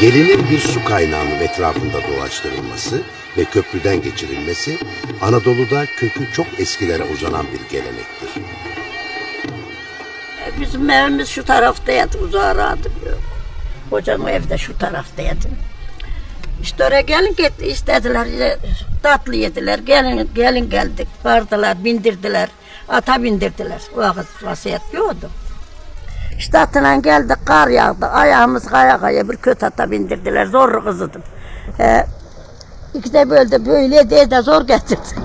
Gelinin bir su kaynağının etrafında dolaştırılması ve köprüden geçirilmesi Anadolu'da kökü çok eskilere uzanan bir gelenektir. Bizim evimiz şu taraftaydı, uzağa radımıyor. Hocam evde şu taraftaydı. İşte oraya gelin git istediler, e, tatlı yediler, gelin, gelin geldik, vardılar, bindirdiler, ata bindirdiler. Vakit vasiyet yoktu. İşte atına geldik, kar yağdı, ayağımız kaya kaya bir kötü ata bindirdiler, zor kızıdım. He, İki de böyle böyle diye de zor getirdim.